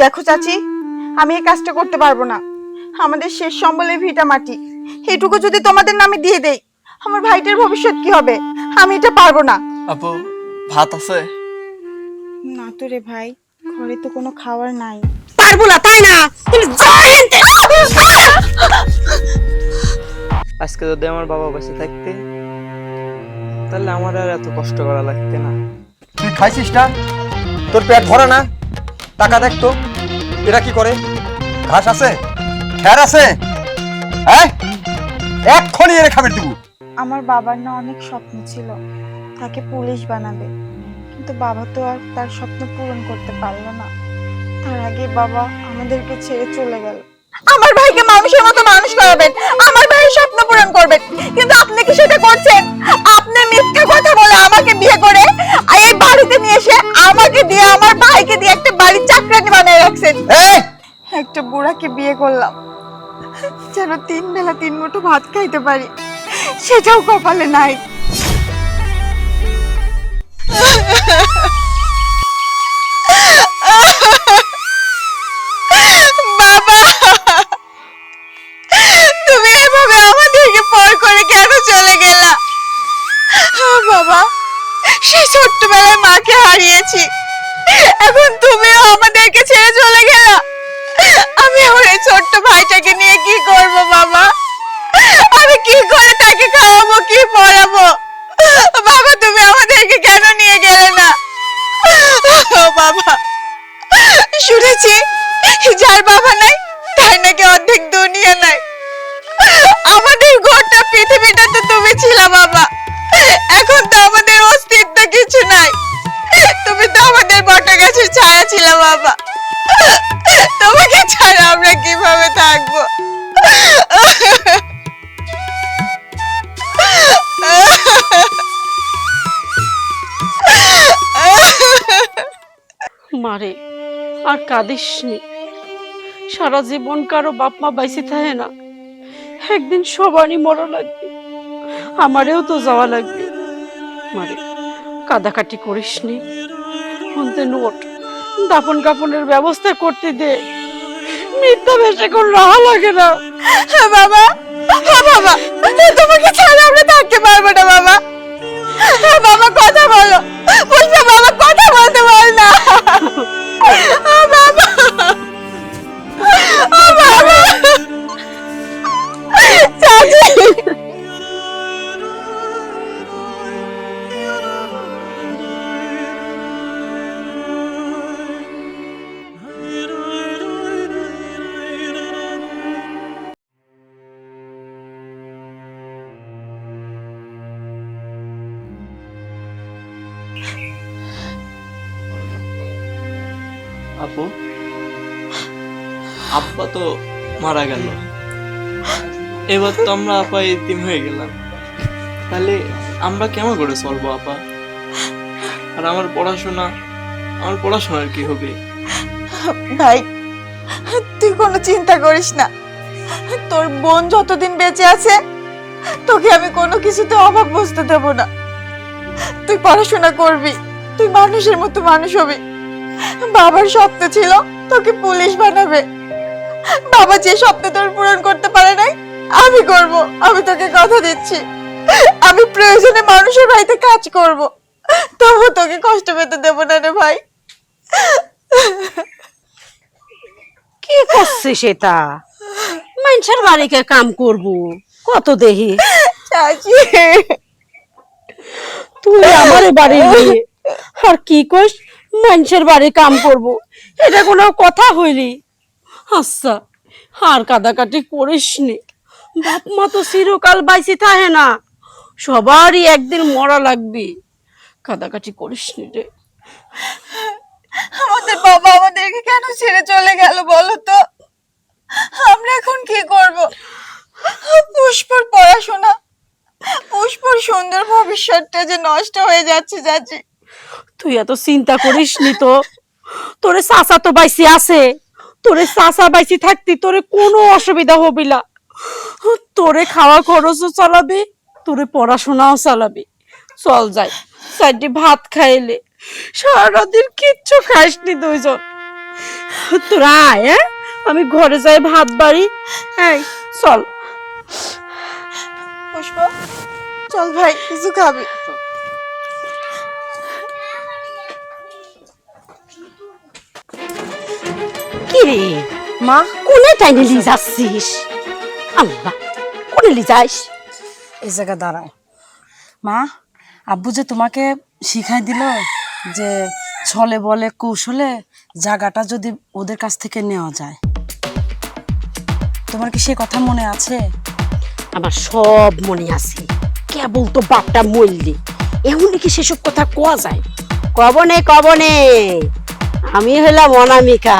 দেখো চাচি আমি এই কাজটা করতে পারব না। আমাদের শেষ সম্বলের ভিটা মাটি। এটুকু যদি তোমাদের নামে দিয়ে দেই আমার ভাইটার ভবিষ্যৎ কি হবে? আমি এটা পারব না। আপু ভাত আছে? না তো রে ভাই ঘরে তো কোনো খাবার নাই। পারব না তাই না? তুমি আজকে যদি আমার বাবা বেঁচে থাকতে তাহলে আমার আর এত কষ্ট করা লাগতে না। তুই খাইছিস না? তোর পেট ভরা না? টাকা দেখ তো। এরা কি করে? ঘাস আছে? খ্যার আছে? হ্যাঁ? এক্ষণি এর খাবার দিব। আমার বাবার না অনেক স্বপ্ন ছিল। তাকে পুলিশ বানাবে। কিন্তু বাবা তো আর তার স্বপ্ন পূরণ করতে পারল না। তার আগে বাবা আমাদেরকে ছেড়ে চলে গেল। আমার ভাইকে মানুষের মতো মানুষ করাবেন। আমার পূরণ করবেন। কিন্তু আপনি কি সেটা করছেন? আপনি মিথ্যা কথা বলে আমাকে বিয়ে করে এই বাড়িতে নিয়ে এসে আমাকে দিয়ে আমার ভাইকে দিয়ে একটা বাড়ির চাকরানি বানিয়ে রাখছেন। একটা বুড়াকে বিয়ে করলাম। যেন তিন বেলা তিন মুঠো ভাত খাইতে পারি। সেটাও কপালে নাই। ছোট্টবেলায় মাকে হারিয়েছি। এখন তুমিও আমাদেরকে ছেড়ে চলে গেলা। আমি আমার এই ছোট্ট ভাইটাকে নিয়ে কি করব, বাবা? আমি কি করে তাকে খাওয়াবো, কি পড়াবো? বাবা, তুমি আমাদেরকে কেন নিয়ে গেলে না? বাবা, শুনেছি যার বাবা নাই তার নাকি অর্ধেক দুনিয়া নাই? আমাদের গোটা পৃথিবীটা তো তুমি ছিল, বাবা। এখন তো আমাদের অস্তিত্ব কিছু নাই। তুমি তো আমাদের বটা গাছের ছায়া ছিল, বাবা। তোমাকে ছাড়া আমরা কীভাবে থাকব? মারে আর কাঁদিস নি। সারা জীবন কারও বাপ মা বাইসে থাকে না। একদিন সবারই মরা লাগবে। আমারেও তো যাওয়া লাগবে। মারে, কাদাকাটি করিস নি। অন্তে নোট দাফন কাফনের ব্যবস্থা করতে দে। মিথ্যা বেশে কোন রাহা লাগে না। হ্যাঁ বাবা। বাবা। তোমাকে ছাড়া আমরা থাকতে পারব না, বাবা। বাবা, কথা বলো। বুঝলে বাবা, কথা বলতে বল না। বাবা। বাবা। চাচি। আপু আব্বা তো মারা গেল। এবার তো আমরা আপা এতিম হয়ে গেলাম। তাহলে আমরা কেমন করে চলবো আপা আর আমার পড়াশোনা, আমার পড়াশোনার কি হবে? ভাই, তুই কোনো চিন্তা করিস না। তোর বোন যতদিন বেঁচে আছে, তোকে আমি কোনো কিছুতে অভাব বুঝতে দেব না। তুই পড়াশোনা করবি, তুই মানুষের মতো মানুষ হবি। বাবার স্বপ্ন ছিল তোকে পুলিশ বানাবে। বাবা যে স্বপ্ন তোর পূরণ করতে পারে নাই আমি করব আমি তোকে কথা দিচ্ছি। আমি প্রয়োজনে মানুষের বাড়িতে কাজ করব। তবু তোকে কষ্ট পেতে দেব না রে ভাই। কি করছে সেটা মানুষের বাড়িকে কাম করব? কত দেহি? চাচি। তুই আমার মেয়ে আর কি কইস? মানুষের বাড়ি কাম করব। এটা কোনো কথা হইলি। আচ্ছা আর কাদাকাটি করিস নি। বাপ মা তো চিরকাল বাইসি থাকে না। সবারই একদিন মরা লাগবে। কাদাকাটি করিস নি রে। আমাদের বাবা আমাদেরকে কেন ছেড়ে চলে গেল বলো তো? আমরা এখন কি করব? পুষ্পর পড়াশোনা, পুষ্পর সুন্দর ভবিষ্যৎটা যে নষ্ট হয়ে যাচ্ছে, চাচি। তুই এত চিন্তা করিস নি তো? তোরে চাচা তো বাইসি আছে। তোরে চাচা বাইসি থাকতি তোরে কোনো অসুবিধা হবি না। তোরে খাওয়া খরচও চালাবি, তোরে পড়াশোনাও চালাবি। চল যাই, চারটি ভাত খাইলে। সারাদিন কিচ্ছু খাইসনি দুইজন। তোরা আয় হ্যাঁ? আমি ঘরে যাই ভাত বাড়ি। হ্যাঁ চল। পুষ্প, চল ভাই, কিছু খাবি। কি রে? মা কোনে টাইনে লি যাচ্ছিস? আল্লাহ কোনে লি যাস? এই জায়গা দাঁড়াও। মা আব্বু যে তোমাকে শিখাই দিল যে ছলে বলে কৌশলে জায়গাটা যদি ওদের কাছ থেকে নেওয়া যায়। তোমার কি সে কথা মনে আছে? আমার সব মনে আছে। কেবল তো বাপটা মরলি এমনি কি সেসব কথা কোয়া যায়? কবনে কবনে। আমি হইলাম অনামিকা।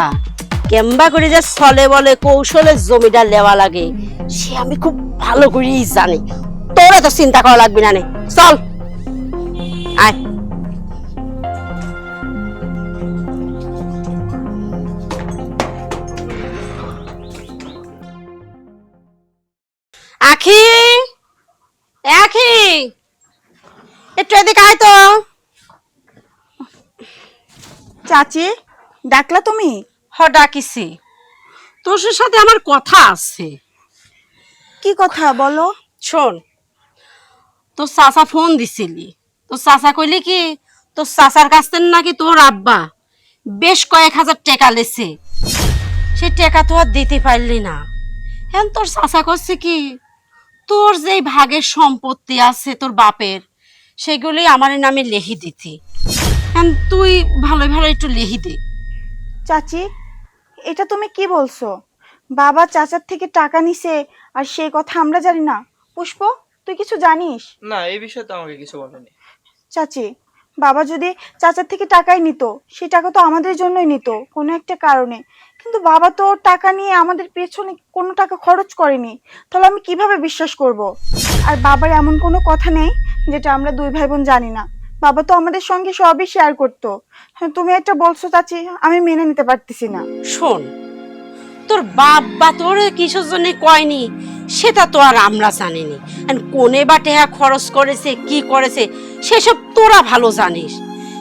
কেম্বা করে যে ছলে বলে, কৌশলে জমিটা লেওয়া লাগে, সে আমি খুব ভালো করেই জানি। তোরা তো চিন্তা করা লাগবে না নে। চল। আয়। আখি! আখি! একটু এদিকে আয় তো। চাচি ডাকলা তুমি? হ ডাকিছি। তোর সাথে আমার কথা আছে। কি কথা বলো? শোন তোর চাচা ফোন দিছিলি। তোর চাচা কইলি কি তোর চাচার কাছ থেকে নাকি তোর আব্বা বেশ কয়েক হাজার টাকা লেছে। সে টাকা তো আর দিতে পারলি না। হ্যাঁ তোর চাচা করছে কি তোর যেই ভাগের সম্পত্তি আছে তোর বাপের সেগুলি আমার নামে লেহি দিতি। হ্যাঁ তুই ভালো ভালো একটু লেহি দে। চাচি এটা তুমি কি বলছো? বাবা চাচার থেকে টাকা নিছে আর সেই কথা আমরা জানি না। পুষ্প তুই কিছু জানিস? না এই বিষয়ে তো আমাকে কিছু বলেনি। চাচি বাবা যদি চাচার থেকে টাকাই নিত সেই টাকা তো আমাদের জন্যই নিত কোনো একটা কারণে। কিন্তু বাবা তো টাকা নিয়ে আমাদের পেছনে কোনো টাকা খরচ করেনি। তাহলে আমি কীভাবে বিশ্বাস করব? আর বাবার এমন কোনো কথা নেই যেটা আমরা দুই ভাই বোন জানি না। বাবা তো আমাদের সঙ্গে সবই শেয়ার করতো। হ্যাঁ, তুমি একটা বলছো চাচি আমি মেনে নিতে পারতেছি না। শোন তোর বাপ বা তোর কিসের জন্য কয়নি সেটা তো আর আমরা জানিনি। কোনে বা টেহা খরচ করেছে কি করেছে সেসব তোরা ভালো জানিস।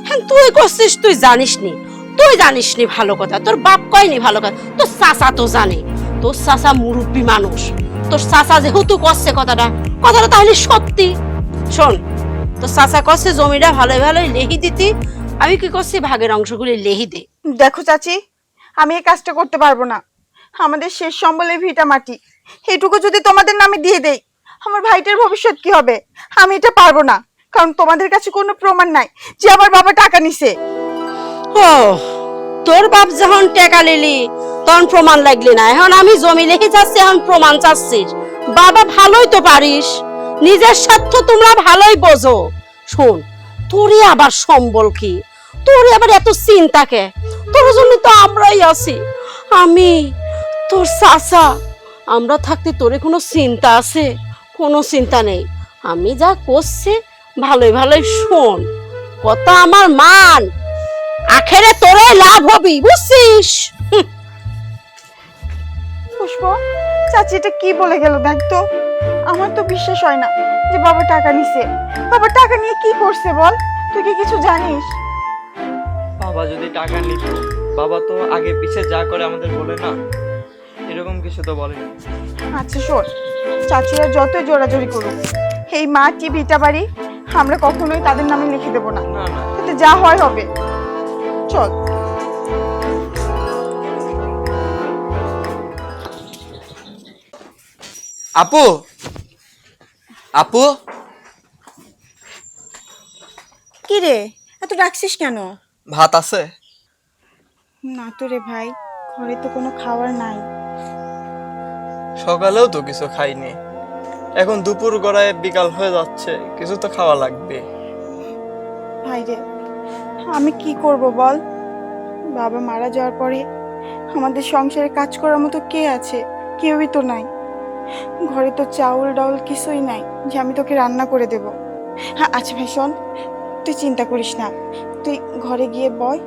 হ্যাঁ তুই করছিস তুই জানিস নি তুই জানিস নি ভালো কথা তোর বাপ কয়নি ভালো কথা তোর চাচা তো জানে। তোর চাচা মুরব্বী মানুষ তোর চাচা যেহেতু করছে কথাটা কথাটা তাহলে সত্যি। শোন তোর চাচা করছে জমিটা ভালো ভালোই লেহি দিতি? আমি কি করছি ভাগের অংশগুলি লেহি দে। দেখো চাচি আমি এই কাজটা করতে পারব না। আমাদের শেষ সম্বলে ভিটা মাটি। এইটুকু যদি তোমাদের নামে দিয়ে দেই আমার ভাইটার ভবিষ্যৎ কি হবে? আমি এটা পারব না কারণ তোমাদের কাছে কোনো প্রমাণ নাই যে আমার বাবা টাকা নিছে। ও তোর বাপ যখন টাকা লিলি তখন প্রমাণ লাগলি না। এখন আমি জমি লিখে যাচ্ছি এখন প্রমাণ চাচ্ছিস। বাবা ভালোই তো পারিস। নিজের স্বার্থ তোমরা ভালোই বোঝো। শোন, তোরই আবার সম্বল কি? তোরই আবার এত চিন্তা কে? তোর জন্য তো আমরাই আছি। আমি, তোর চাচা, আমরা থাকতে তোরে কোনো চিন্তা আছে? কোনো চিন্তা নেই। আমি যা করছি, ভালোই ভালোই শোন। কথা আমার মান। আখেরে তোরে লাভ হবি, বুঝছিস? পুষ্প, চাচি এটা কি বলে গেল দেখ তো? আমার তো বিশ্বাস হয় না যে বাবা টাকা নিছে। বাবা টাকা নিয়ে কি করছে বল? তুই কি কিছু জানিস? বাবা যদি টাকা নিত বাবা তো আগে পিছে যা করে আমাদের বলে না। এরকম কিছু তো বলেনি। আচ্ছা শোন। চাচিরা যতই জোরাজোরি করুক এই মাটি ভিটা বাড়ি আমরা কখনোই তাদের নামে লিখে দেবো না। না না। তাতে যা হয় হবে। চল। আপু আপু? কি রে এত ডাকছিস কেন? ভাত আছে? না তো রে ভাই ঘরে তো কোনো খাবার নাই। সকালেও তো কিছু খাইনি। এখন দুপুর গড়ায় বিকাল হয়ে যাচ্ছে কিছু তো খাওয়া লাগবে। ভাই রে আমি কি করব বল? বাবা মারা যাওয়ার পরে আমাদের সংসারে কাজ করার মতো কে আছে? কেউই তো নাই। ঘরে তো চাউল ডাউল কিছুই নাই যে আমি তোকে রান্না করে দেব। হ্যাঁ আচ্ছা ভাই শোন তুই চিন্তা করিস না। তুই ঘরে গিয়ে বয়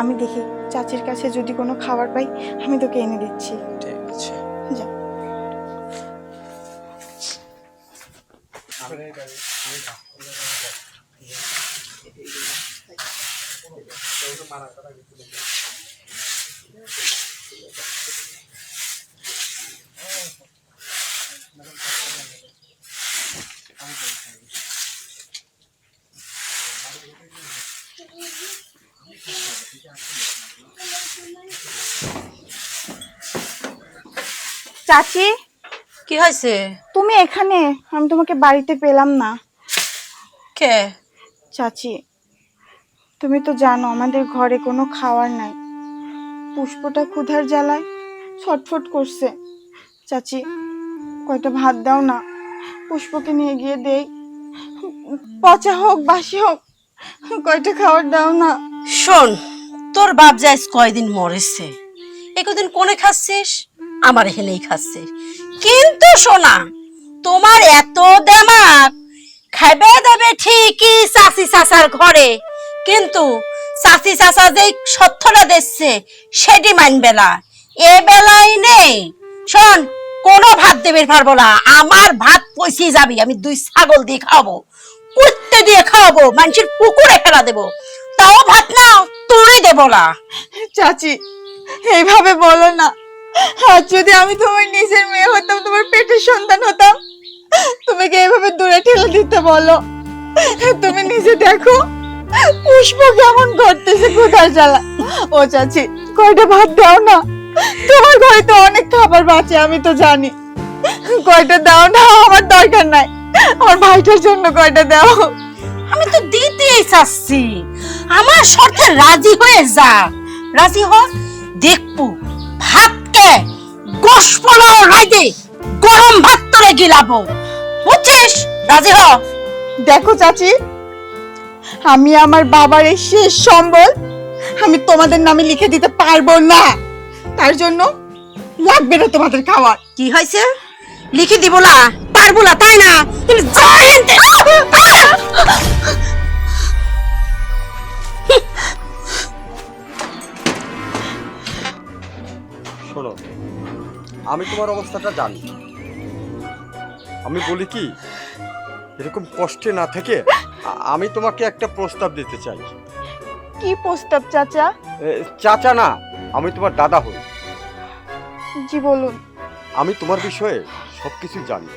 আমি দেখি চাচির কাছে যদি কোনো খাবার পাই আমি তোকে এনে দিচ্ছি। ঠিক আছে। যা। চাচি? কি হয়েছে? তুমি এখানে? আমি তোমাকে বাড়িতে পেলাম না। কে? চাচি তুমি তো জানো আমাদের ঘরে কোনো খাবার নাই। পুষ্পটা ক্ষুধার জ্বালায় ছটফট করছে। চাচি কয়টা ভাত দাও না। পুষ্পকে নিয়ে গিয়ে দেই। পচা হোক বাসি হোক কয়টা খাবার দাও না। শোন তোর বাপ যাইস কয়দিন মরেছে? একদিন কোনে খাচ্ছিস? আমার হেলেই খাচ্ছে। কিন্তু শোনা তোমার এত দেমাক খাবে দেবে ঠিকই চাষি চাষার ঘরে। কিন্তু চাষি চাষা যে সত্যটা দিচ্ছে, সেটি মানবে না। এ বেলায় নেই। শোন, কোনো ভাত দেবে পারব না। আমার ভাত পয়সি যাবি, আমি দুই ছাগল দিয়ে খাওয়াবো, কুত্তে দিয়ে খাওয়াবো, মানুষের পুকুরে ফেলা দেবো। তাও ভাত না তুই দেবো না। চাচি, এইভাবে বলো না। আর যদি আমি তোমার নিজের মেয়ে হতাম, তোমার পেটের সন্তান হতাম তুমি কি এইভাবে দূরে ঠেলে দিতে বলো। তুমি নিজে দেখো, পুষ্প কেমন করতেছে কোথায় জ্বালা। ও চাচি, কয়টা ভাত দাও না। তোমার ঘরে তো অনেক খাবার বাঁচে, আমি তো জানি। কয়টা দাও না, আমার দরকার নাই। আমার ভাইটার জন্য কয়টা দাও। আমি তো দিতেই চাচ্ছি। আমার শর্তে রাজি হয়ে যা। রাজি হ, দেখব। ভাতকে গোস পোলাও রাইদে গরম ভাত তোরে গিলাবো। বুঝছিস? রাজি হ। দেখো চাচি আমি আমার বাবার এই শেষ সম্বল আমি তোমাদের নামে লিখে দিতে পারব না। তার জন্য লাগবে না তোমাদের খাবার কি হয়েছে? লিখে দিব না? পারব না তাই না? তুমি শোনো আমি তোমার অবস্থাটা জানি। আমি বলি কি এরকম কষ্টে না থেকে আমি তোমাকে একটা প্রস্তাব দিতে চাই। কি প্রস্তাব চাচা? চাচা না আমি তোমার দাদা হই। জি বলুন। আমি তোমার বিষয়ে সব কিছু জানি।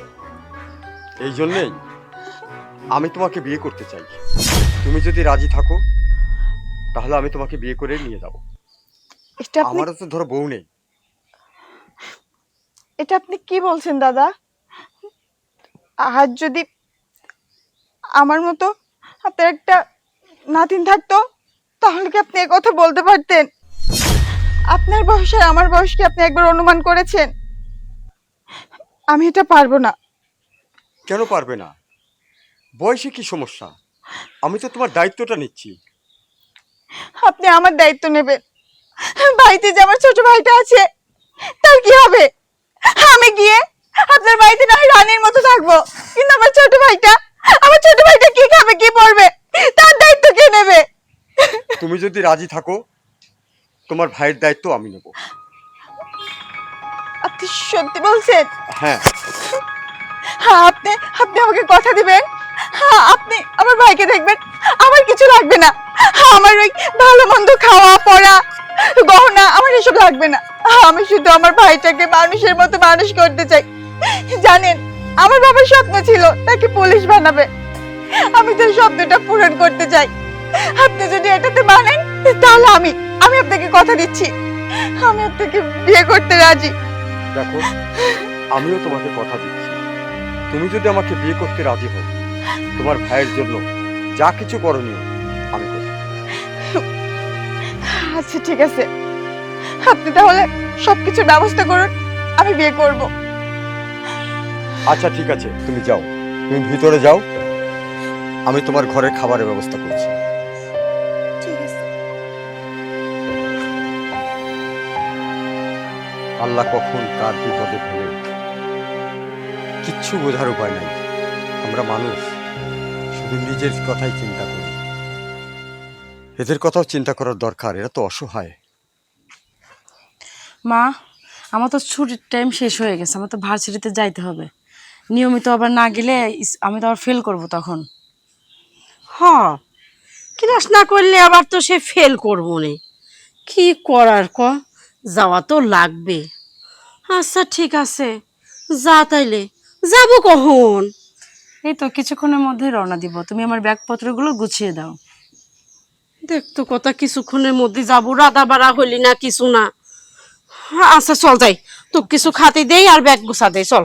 এই জন্যেই আমি তোমাকে বিয়ে করতে চাই। তুমি যদি রাজি থাকো তাহলে আমি তোমাকে বিয়ে করে নিয়ে যাব। আমারও তো ধরো বউ নেই। এটা আপনি কি বলছেন দাদা? আর যদি আমার মতো আপনার একটা নাতিন থাকতো তাহলে কি আপনি কথা বলতে পারতেন? আপনার বয়স আর আমার বয়স কি আপনি একবার অনুমান করেছেন? আমি এটা পারব না। কেন পারবে না? বয়সে কি সমস্যা? আমি তো তোমার দায়িত্বটা নিচ্ছি। আপনি আমার দায়িত্ব নেবেন। বাড়িতে যে আমার ছোট ভাইটা আছে তার কি হবে? আমি গিয়ে আপনার বাড়িতে না রানীর মতো থাকব। কিন্তু আমার ছোট ভাইটা আমার ছোট ভাইটা কি খাবে কি পড়বে? তার দায়িত্ব কে নেবে? তুমি যদি রাজি থাকো তোমার ভাইয়ের দায়িত্ব আমি নেব। আপনি সত্যি বলছেন? হ্যাঁ। হ্যাঁ আপনি আপনি আমাকে কথা দিবেন? হ্যাঁ আপনি আমার ভাইকে দেখবেন। আমার কিছু লাগবে না। হ্যাঁ, আমার ওই ভালো মন্দ খাওয়া পড়া গহনা আমার এসব লাগবে না। আমি শুধু আমার ভাইটাকে মানুষের মতো মানুষ করতে চাই। জানেন আমার বাবার স্বপ্ন ছিল তাকে পুলিশ বানাবে। আমি তো স্বপ্নটা পূরণ করতে চাই। আপনি যদি এটাতে মানেন তাহলে আমি আমি আপনাকে কথা দিচ্ছি। আমি আপনাকে বিয়ে করতে রাজি। দেখো আমিও তোমাকে কথা দিচ্ছি। তুমি যদি আমাকে বিয়ে করতে রাজি হও তোমার ভাইয়ের জন্য যা কিছু করণীয় আমি করব আচ্ছা ঠিক আছে। আপনি তাহলে সবকিছুর ব্যবস্থা করুন আমি বিয়ে করব। আচ্ছা ঠিক আছে তুমি যাও। তুমি ভিতরে যাও। আমি তোমার ঘরের খাবারের ব্যবস্থা করছি। আল্লাহ কখন কার বিপদে ফেলে কিচ্ছু বোঝার উপায় নাই। আমরা মানুষ শুধু নিজের কথাই চিন্তা করি। এদের কথাও চিন্তা করার দরকার এরা তো অসহায়। মা আমার তো ছুটির টাইম শেষ হয়ে গেছে আমার তো ভার্সিটিতে যাইতে হবে। নিয়মিত আবার না গেলে আমি তো আবার ফেল করব তখন। হ ক্লাস না করলে আবার তো সে ফেল করব নে। কি করার ক? যাওয়া তো লাগবে। আচ্ছা ঠিক আছে। যা তাইলে। যাব কখন? এই তো কিছুক্ষণের মধ্যে রওনা দিব। তুমি আমার ব্যাগপত্রগুলো গুছিয়ে দাও। দেখতো কথা কিছুক্ষণের মধ্যে যাব রাধা বাড়া হইলি না কিছু না। আচ্ছা চল যাই। তো কিছু খাতে দেই আর ব্যাগ গুছা দেই, চল।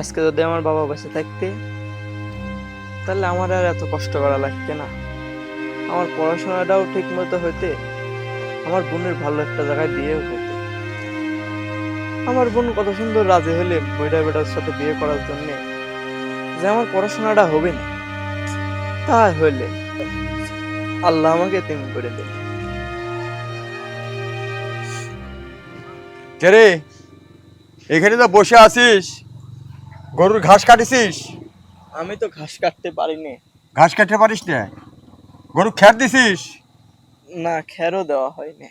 আজকে যদি আমার বাবা বেঁচে থাকতে, তাহলে আমার আর এত কষ্ট করা লাগতে না। আমার পড়াশোনাটাও ঠিক মতো হইতে, আমার বোনের ভালো একটা জায়গায় বিয়ে হতে আমার বোন কত সুন্দর রাজি হলে বইটা বেটার সাথে বিয়ে করার জন্য। যে আমার পড়াশোনাটা হবে না তাই হইলে আল্লাহ আমাকে তেমন করে দেবে রে? এখানে তো বসে আছিস? গরুর ঘাস কাটিছিস? আমি তো ঘাস কাটতে পারিনি। ঘাস কাটতে পারিস না? গরু খ্যার দিছিস? না খেরও দেওয়া হয়নি।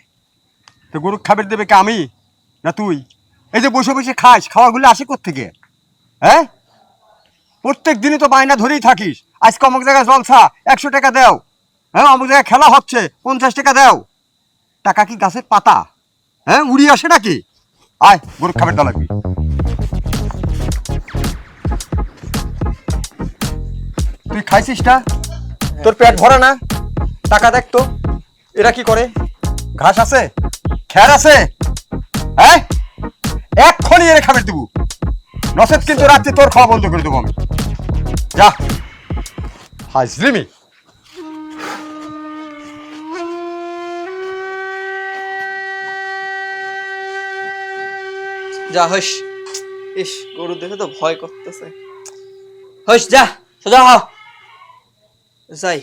তো গরু খাবার দেবে কে আমি? না তুই? এই যে বসে বসে খাস খাওয়াগুলো আসে থেকে হ্যাঁ? প্রত্যেক দিনই তো বায়না ধরেই থাকিস। আজকে অমুক জায়গায় জলসা একশো টাকা দাও। হ্যাঁ অমুক জায়গায় খেলা হচ্ছে, পঞ্চাশ টাকা দাও। টাকা কি গাছের পাতা? হ্যাঁ উড়ি আসে নাকি? আয় গরু খাবার দেওয়া লাগবি। তুই খাইছিস না? তোর পেট ভরা না? টাকা দেখ তো, এরা কি করে? ঘাস আছে? খ্যার আছে? হ্যাঁ? এক্ষণি এনে খাবার দেবো। নসেদ কিন্তু রাত্রে তোর খাওয়া বন্ধ করে দেবো আমি। যা। হাজরিমি যা হস ইস গরু দেখে তো ভয় করতেছে। হস যা সোজা হ। যাই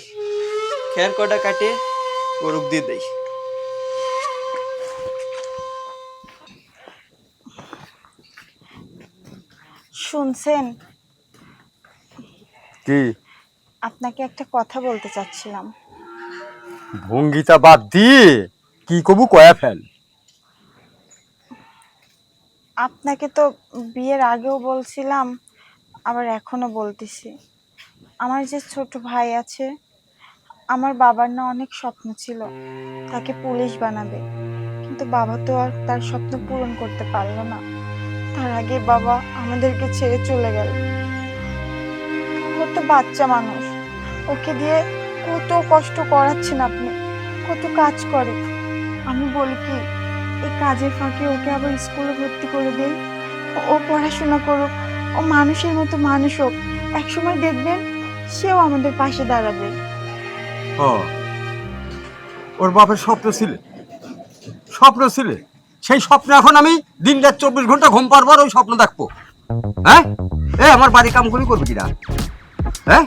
খের কটা কাটে গরুক দিয়ে দেই। শুনছেন কি? আপনাকে একটা কথা বলতে চাচ্ছিলাম। ভঙ্গিতা বাদ দিয়ে কি কবু কয়া ফেল? আপনাকে তো বিয়ের আগেও বলছিলাম আবার এখনও বলতেছি। আমার যে ছোট ভাই আছে আমার বাবার না অনেক স্বপ্ন ছিল তাকে পুলিশ বানাবে। কিন্তু বাবা তো আর তার স্বপ্ন পূরণ করতে পারল না। তার আগে বাবা আমাদেরকে ছেড়ে চলে গেল। তো বাচ্চা মানুষ। ওকে দিয়ে কত কষ্ট করাচ্ছেন আপনি, কত কাজ করে। আমি বলি কি, এই কাজের ফাঁকে ওকে আবার স্কুলে ভর্তি করে দেই। ও- পড়াশোনা করুক, ও মানুষের মতো মানুষ হোক, একসময় দেখবেন সেও আমাদের পাশে দাঁড়াবে। ওর বাপের স্বপ্ন ছিল স্বপ্ন ছিল। সেই স্বপ্ন এখন আমি দিন রাত চব্বিশ ঘণ্টা ঘুম পারবার ওই স্বপ্ন দেখব। হ্যাঁ? এ, আমার বাড়ি কাম করে করবে কিনা? হ্যাঁ?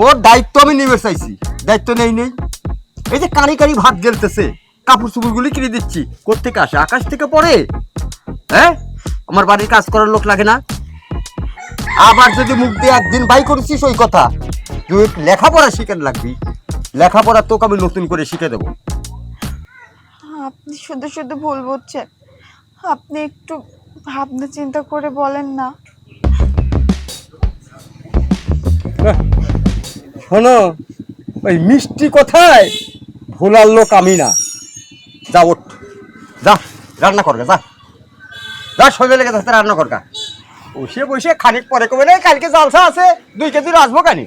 ওর দায়িত্ব আমি নেবে চাইছি। দায়িত্ব নেই নেই। এই যে কানি কানি ভাত গেলতেছে, কাপড় চুপড়গুলি কিনে দিচ্ছি। কোথেকে আসে? আকাশ থেকে পড়ে। হ্যাঁ? আমার বাড়ির কাজ করার লোক লাগে না। আবার যদি মুখ দিয়ে একদিন বাই করেছিস ওই কথা, তুই লেখাপড়া শিখে লাগবি। লেখাপড়া তোকে আমি নতুন করে শিখে দেবো। আপনি শুধু শুধু ভুল বুঝছেন। আপনি একটু ভাবনা চিন্তা করে বলেন না। শোনো, ওই মিষ্টি কথায় ভোলার লোক আমি না। যা ওঠ। যা, রান্না করবে যা। যা সোজা লেগে যাচ্ছে, রান্না করগা বসে বসে খানিক পরে কবে না কালকে জালসা আছে, দুই কেজি আসব কানি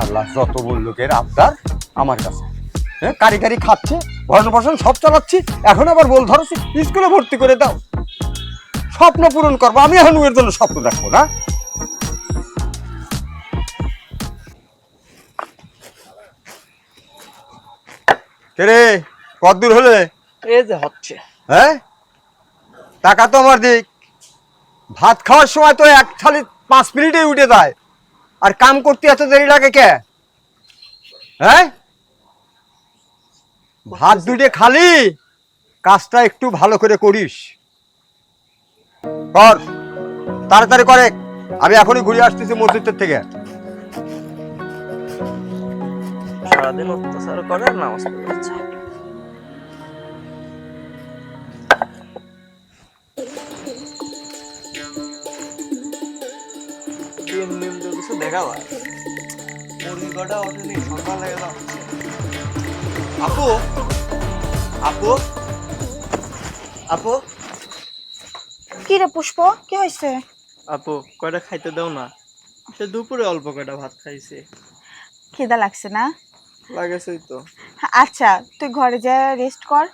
আল্লাহ, যত লোকের আবদার আমার কাছে। হ্যাঁ কারি কারি খাচ্ছে ভরণ পোষণ সব চালাচ্ছি, এখন আবার বল ধরছি, স্কুলে ভর্তি করে দাও। স্বপ্ন পূরণ করব। আমি এখন ওর জন্য স্বপ্ন দেখব না। রে? কত দূর হলে? এই যে হচ্ছে। হ্যাঁ? টাকা তো আমার দিক। ভাত খাওয়ার সময় তো এক থালি পাঁচ মিনিটেই উঠে যায়। আর কাম করতে এত দেরি লাগে কে? হ্যাঁ? ভাত দুটে খালি। কাজটা একটু ভালো করে করিস। কর। তাড়াতাড়ি করে। আমি এখনই ঘুরে আসতেছি মসজিদের থেকে। সারাদিন অত্যাচার করে নামাজ দেখা আপু? আপু? আপু? কি রে পুষ্প? কি হয়েছে আপু কয়টা খাইতে দাও না? সে দুপুরে অল্প কয়টা ভাত খাইছে। খিদা লাগছে না? লাগাছেই তো। আচ্ছা তুই ঘরে যা রেস্ট কর।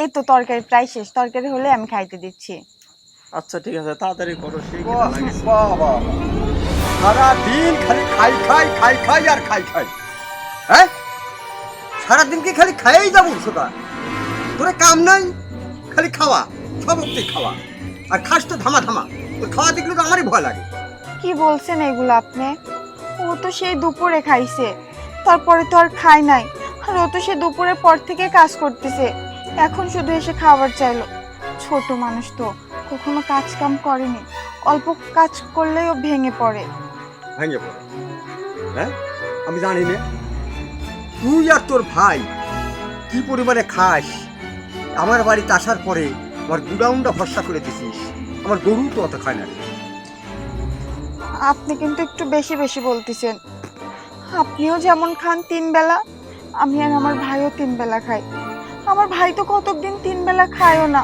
এই তো তরকারি প্রায় শেষ। তরকারি হলে আমি খাইতে দিচ্ছি। আচ্ছা ঠিক আছে তাড়াতাড়ি করো সেই খিদা লাগেছে। বাবা সারা দিন খালি খাই খাই খাই খাই আর খাই খাই। হ্যাঁ? সারাদিন কি খালি খাইই যাব সোটা তোরে কাম নাই? খালি খাওয়া সব অব্দি খাওয়া। আর খাস তো ধামা ধামা তোর খাওয়া দেখলে তো আমারই ভয় লাগে। কি বলছেন এগুলো আপনি? ও তো সেই দুপুরে খাইছে। তারপরে তো আর খাই নাই। আর ও তো সে দুপুরের পর থেকে কাজ করতেছে। এখন শুধু এসে খাবার চাইলো। ছোট মানুষ তো কখনো কাজ কাম করেনি। অল্প কাজ করলেই ও ভেঙে পড়ে। ভেঙে পড়ে। হ্যাঁ? আমি জানি না। তুই আর তোর ভাই কি পরিমাণে খাস? আমার বাড়িতে আসার পরে আমার গুডাউনটা ভরসা করে দিছিস। আমার গরু তো অত খায় না আপনি কিন্তু একটু বেশি বেশি বলতেছেন। আপনিও যেমন খান তিন বেলা আমি আর আমার ভাইও তিন বেলা খাই। আমার ভাই তো কতদিন তিন বেলা খায়ও না।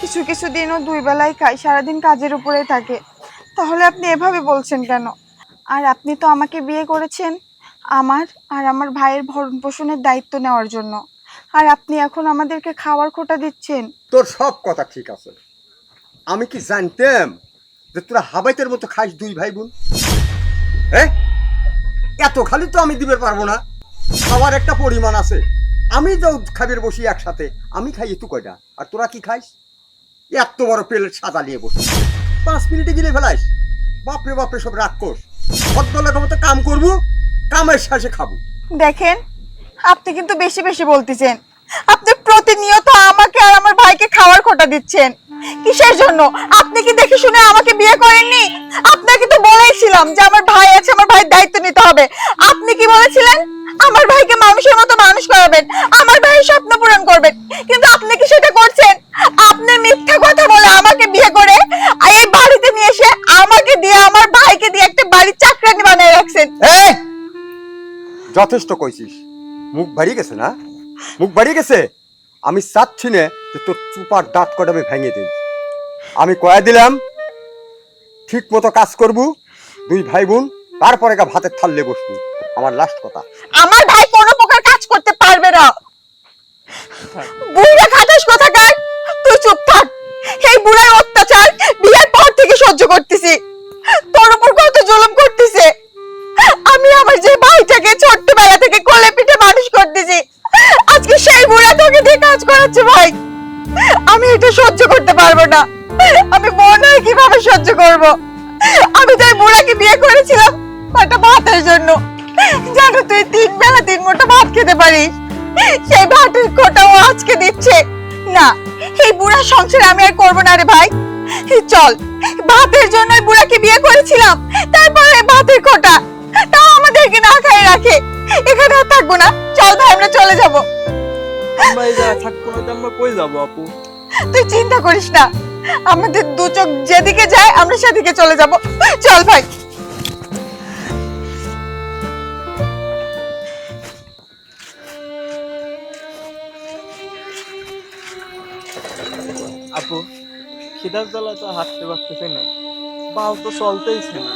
কিছু কিছু দিনও দুই বেলাই খায়, সারাদিন কাজের উপরে থাকে। তাহলে আপনি এভাবে বলছেন কেন? আর আপনি তো আমাকে বিয়ে করেছেন, আমার আর আমার ভাইয়ের ভরণ পোষণের দায়িত্ব নেওয়ার জন্য। আর আপনি এখন আমাদেরকে খাওয়ার খোটা দিচ্ছেন। তোর সব কথা ঠিক আছে। আমি কি জানতাম যে তোরা হাবাইতের মতো খাস দুই ভাই বোন হ্যাঁ এত খালি তো আমি দিতে পারব না। খাওয়ার একটা পরিমাণ আছে। আমি তো খাবির বসি একসাথে। আমি খাই একটু কয়টা? আর তোরা কি খাইস? এত বড় প্লেট সাদা নিয়ে বসে। পাঁচ মিনিটে গিলে ফেলাইস। বাপরে বাপরে সব রাক্ষস। ভদ্রলোকের মতো কাম করব কামের শেষে খাব। দেখেন আপনি কিন্তু বেশি বেশি বলতেছেন। আপনি প্রতিনিয়ত আমাকে আর আমার ভাইকে খাওয়ার খোটা দিচ্ছেন। কিসের জন্য? আপনি কি দেখে শুনে আমাকে বিয়ে করেননি? আপনাকে তো বলেইছিলাম যে আমার ভাই আছে, আমার ভাইয়ের দায়িত্ব নিতে হবে। আপনি কি বলেছিলেন? আমার ভাইকে মানুষের মতো মানুষ করাবেন, আমার ভাইয়ের স্বপ্ন পূরণ করবেন। কিন্তু আপনি কি সেটা করছেন? আপনি মিথ্যা কথা বলে আমাকে বিয়ে করে এই বাড়িতে নিয়ে এসে আমাকে দিয়ে, আমার ভাইকে দিয়ে একটা বাড়ির চাকরানি বানিয়ে রাখছেন। যথেষ্ট কইছিস। মুখ বাড়িয়ে গেছে না? মুখ বাড়িয়ে গেছে? আমি চাচ্ছি না যে তোর চুপার দাঁত কটা আমি ভেঙে দিই। আমি কয়া দিলাম ঠিক মতো কাজ করব দুই ভাই বোন তারপরে গা ভাতের থাললে বসবো। আমার লাস্ট কথা। আমার ভাই কোনো প্রকার কাজ করতে পারবে না। না আমি মনে কীভাবে সহ্য করব? আমি তো এই বুড়াকে বিয়ে করেছিলাম একটা ভাতের জন্য। জানো তুই তিন বেলা তিন মোটা ভাত খেতে পারিস। সেই ভাতের খোটাও আজকে দিচ্ছে। না, এই বুড়া সংসার আমি আর করব না রে ভাই। চল, ভাতের জন্য বুড়াকে বিয়ে করেছিলাম, তারপরে ভাতের খোটা তাও আমাদেরকে না খাইয়ে রাখে। এখানে আর থাকব না। চল ভাই, আমরা চলে যাব। থাকব না আমরা কই যাব, আপু? তুই চিন্তা করিস না। আমাদের দু চোখ যেদিকে যায় আমরা সেদিকে চলে যাব। চল ভাই। আপু খিদার জ্বালায় তো হাঁটতে পারতেছে না। পাও তো চলতেইছে না।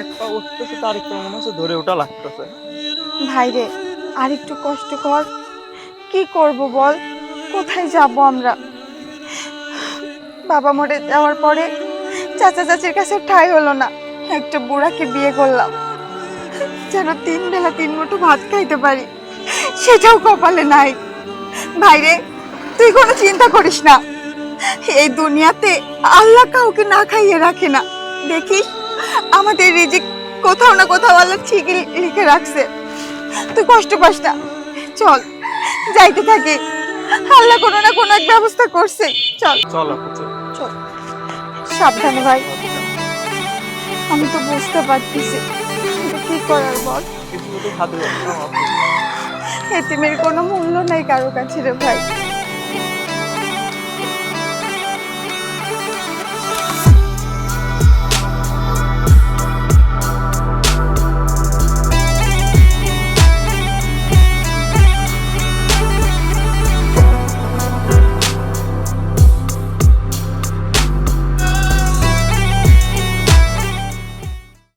এক পা উঠতেছে তার একটা মনে হচ্ছে ধরে ওটা লাগতেছে। ভাই রে আর একটু কষ্ট কর। কি করব বল? কোথায় যাব আমরা? বাবা মরে যাওয়ার পরে চাচা চাচির কাছে ঠাই হলো না। একটা বুড়াকে বিয়ে করলাম। যেন তিন বেলা তিন মুঠো ভাত খাইতে পারি, সেটাও কপালে নাই। ভাইরে, তুই কোনো চিন্তা করিস না। এই দুনিয়াতে আল্লাহ কাউকে না খাইয়ে রাখে না। দেখিস, আমাদের রিজিক কোথাও না কোথাও আল্লাহ ঠিকই লিখে রাখছে। তুই কষ্ট পাস না। চল, যাইতে থাকি। আল্লাহ কোনো না কোনো এক ব্যবস্থা করছে। চল। চল সাবধানে ভাই। আমি তো বুঝতে পারতেছি। কি করার বল? এতিমের কোনো মূল্য নাই কারও কাছে রে ভাই।